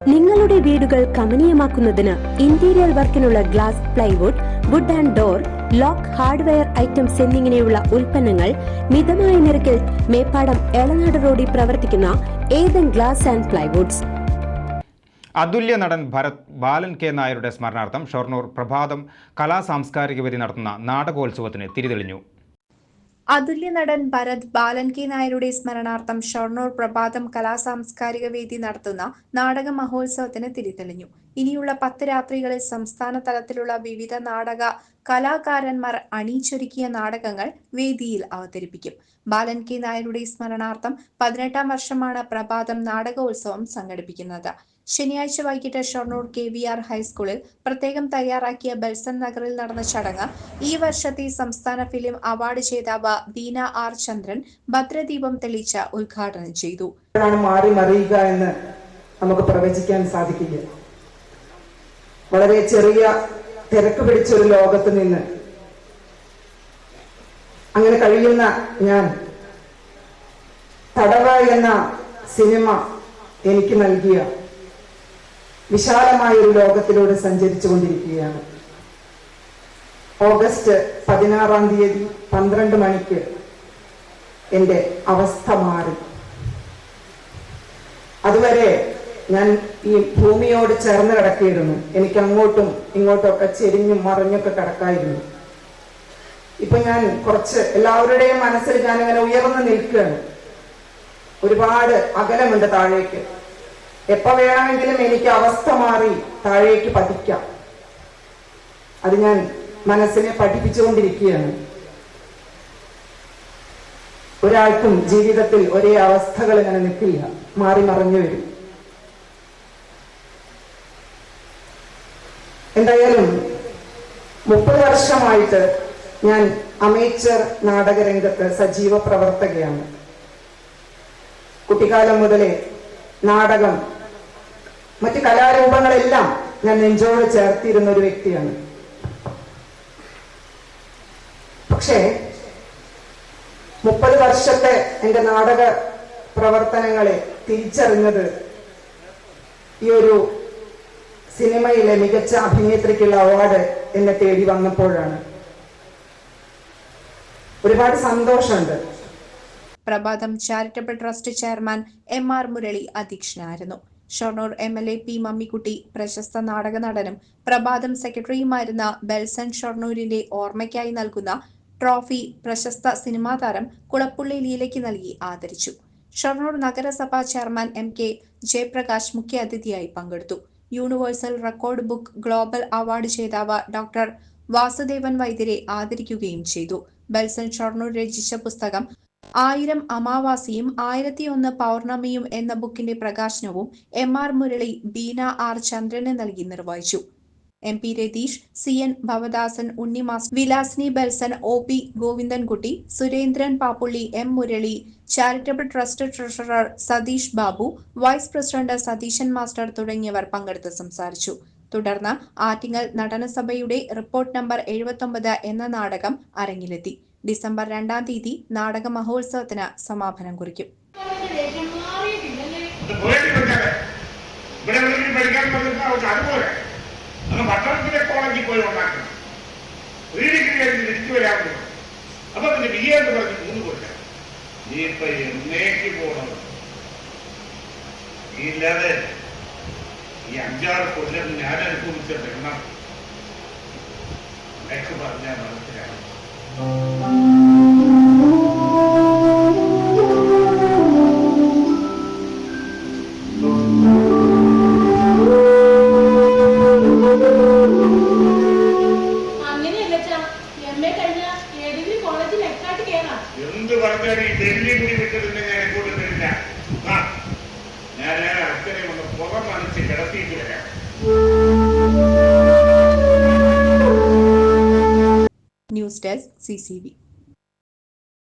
നിങ്ങളുടെ വീടുകൾ കമനീയമാക്കുന്നതിന് interior വർക്കിനുള്ള glass plywood wood and door lock hardware items എന്നിങ്ങനെയുള്ള ഉൽപ്പന്നങ്ങൾ മിതമായ നിരക്കിൽ മേപ്പാടം എളനാട് റോഡിൽ പ്രവർത്തിക്കുന്ന ഏതൻ ഗ്ലാസ് ആൻഡ് പ്ലൈവുഡ്സ് അതുല്യ നടൻ ഭരത് ബാലൻ കെ നായരുടെ സ്മരണാർത്ഥം ഷൊർണൂർ പ്രഭാതം കലാ സാംസ്കാരിക വരി നടത്തുന്ന നാടകോത്സവത്തിന് തിരിതെളിഞ്ഞു. അതുല്യ നടൻ ഭരത് ബാലൻ കെ നായരുടെ സ്മരണാർത്ഥം ഷൊർണൂർ പ്രഭാതം കലാസാംസ്കാരിക വേദി നടത്തുന്ന നാടക മഹോത്സവത്തിന് തിരിതെളിഞ്ഞു. ഇനിയുള്ള പത്ത് രാത്രികളിൽ സംസ്ഥാന തലത്തിലുള്ള വിവിധ നാടക കലാകാരന്മാർ അണിയിച്ചൊരുക്കിയ നാടകങ്ങൾ വേദിയിൽ അവതരിപ്പിക്കും. ബാലൻ കെ നായരുടെ സ്മരണാർത്ഥം പതിനെട്ടാം വർഷമാണ് പ്രഭാതം നാടകോത്സവം സംഘടിപ്പിക്കുന്നത്. ശനിയാഴ്ച വൈകിട്ട് ഷൊർണൂർ കെ വി ആർ ഹൈസ്കൂളിൽ പ്രത്യേകം തയ്യാറാക്കിയ ബെൽസൺ നഗറിൽ നടന്ന ചടങ്ങ് ഈ വർഷത്തെ സംസ്ഥാന ഫിലിം അവാർഡ് ജേതാവ് ദീന ആർ ചന്ദ്രൻ ഭദ്രദീപം തെളിച്ച ഉദ്ഘാടനം ചെയ്തു. മാറി മറിയുക എന്ന് നമുക്ക് പ്രവചിക്കാൻ സാധിക്കില്ല വളരെ ചെറിയ തിരക്ക് പിടിച്ച ഒരു ലോകത്ത് നിന്ന്. അങ്ങനെ കഴിയുന്ന ഞാൻ തടവ എന്ന സിനിമ എനിക്ക് നൽകിയ വിശാലമായ ഒരു ലോകത്തിലൂടെ സഞ്ചരിച്ചു കൊണ്ടിരിക്കുകയാണ് ഓഗസ്റ്റ് പതിനാറാം തീയതി പന്ത്രണ്ട് മണിക്ക് എന്റെ അവസ്ഥ മാറി. അതുവരെ ഞാൻ ഈ ഭൂമിയോട് ചേർന്ന് കിടക്കിയിരുന്നു എനിക്ക് അങ്ങോട്ടും ഇങ്ങോട്ടും ഒക്കെ ചെരിഞ്ഞും മറിഞ്ഞൊക്കെ കിടക്കായിരുന്നു. ഇപ്പൊ ഞാൻ കുറച്ച് എല്ലാവരുടെയും മനസ്സിൽ ഞാൻ ഇങ്ങനെ ഉയർന്നു നിൽക്കുകയാണ്. ഒരുപാട് അകലമുണ്ട് താഴേക്ക്. എപ്പോ വേണമെങ്കിലും എനിക്ക് അവസ്ഥ മാറി താഴേക്ക് പതിക്കാം. അത് ഞാൻ മനസ്സിനെ പഠിപ്പിച്ചുകൊണ്ടിരിക്കുകയാണ്. ഒരാൾക്കും ജീവിതത്തിൽ ഒരേ അവസ്ഥകൾ ഇങ്ങനെ നിൽക്കില്ല. മാറി മറിഞ്ഞു വരും. എന്തായാലും മുപ്പത് വർഷമായിട്ട് ഞാൻ അമേച്ചർ നാടകരംഗത്ത് സജീവ പ്രവർത്തകയാണ്. കുട്ടിക്കാലം മുതലേ നാടകം മറ്റു കലാരൂപങ്ങളെല്ലാം ഞാൻ നെഞ്ചോട് ചേർത്തിരുന്ന ഒരു വ്യക്തിയാണ്. പക്ഷേ മുപ്പത് വർഷത്തെ എന്റെ നാടക പ്രവർത്തനങ്ങളെ തിരിച്ചറിഞ്ഞത് ഈ ഒരു സിനിമയിലെ മികച്ച അഭിനേത്രിക്കുള്ള അവാർഡ് എന്നെ തേടി വന്നപ്പോഴാണ്. ഒരുപാട് സന്തോഷമുണ്ട്. Prabhatham charitable trust chairman M R Murali അധ്യക്ഷനായിരുന്നു. Shoranur M L A P Mammikutty പ്രശസ്ത നാടക നടനും പ്രഭാതം സെക്രട്ടറിയുമായിരുന്ന ബെൽസൺ ഷൊർണൂരിന്റെ ഓർമ്മയ്ക്കായി നൽകുന്ന ട്രോഫി പ്രശസ്ത സിനിമാ താരം കുളപ്പുള്ളി ലീലയ്ക്ക് നൽകി ആദരിച്ചു. ഷൊർണൂർ നഗരസഭാ ചെയർമാൻ എം കെ ജയപ്രകാശ് മുഖ്യാതിഥിയായി പങ്കെടുത്തു. Universal record book global award ജേതാവ് ഡോക്ടർ വാസുദേവൻ വൈദ്യരെ ആദരിക്കുകയും ചെയ്തു. ബൽസൻ ഷൊർണൂർ രചിച്ച പുസ്തകം ആയിരം അമാവാസിയും ആയിരത്തി ഒന്ന് പൗർണമിയും എന്ന ബുക്കിന്റെ പ്രകാശനവും M R Murali Beena R ചന്ദ്രന് നൽകി നിർവഹിച്ചു. M P Ratheesh C N Bhavadasan Unnimas Vilasini Balsan O P Govindankutty Surendran Pappully M Murali charitable trust treasurer Satheesh Babu vice president Satheesan master തുടങ്ങിയവർ പങ്കെടുത്ത് സംസാരിച്ചു. തുടർന്ന് ആറ്റിങ്ങൽ നടനസഭയുടെ റിപ്പോർട്ട് നമ്പർ എഴുപത്തൊമ്പത് എന്ന നാടകം അരങ്ങിലെത്തി. ഡിസംബർ രണ്ടാം തീയതി നാടക മഹോത്സവത്തിന് സമാപനം കുറിക്കും. ഇവിടെ പഠിക്കാൻ പട്ടണത്തിലെ കോളേജിൽ പോയി ഉണ്ടാക്കണം. ഒരു ഡിഗ്രി കഴിഞ്ഞ് തിരിച്ചു പറഞ്ഞു. അപ്പൊ പിന്നെ ബി എ എന്ന് പറഞ്ഞ് മൂന്ന് കൊല്ലം. നീ ഇപ്പൊ എന്നേക്ക് പോകണം നീ ഇല്ലാതെ ഈ അഞ്ചാറ് കൊല്ലം ഞാൻ അനുഭവിച്ച എണ്ണം എനിക്ക് പറഞ്ഞാൽ മനസ്സിലാവും എന്ത് പറഞ്ഞാലും ഈ ഡൽഹി കൂടി വിട്ടതിന്റെ ഞാൻ എങ്ങോട്ട് തരില്ല. ഞാൻ അച്ഛനെ ഒന്ന് പുറം കിടത്തിയിട്ട് വരാം. News desk C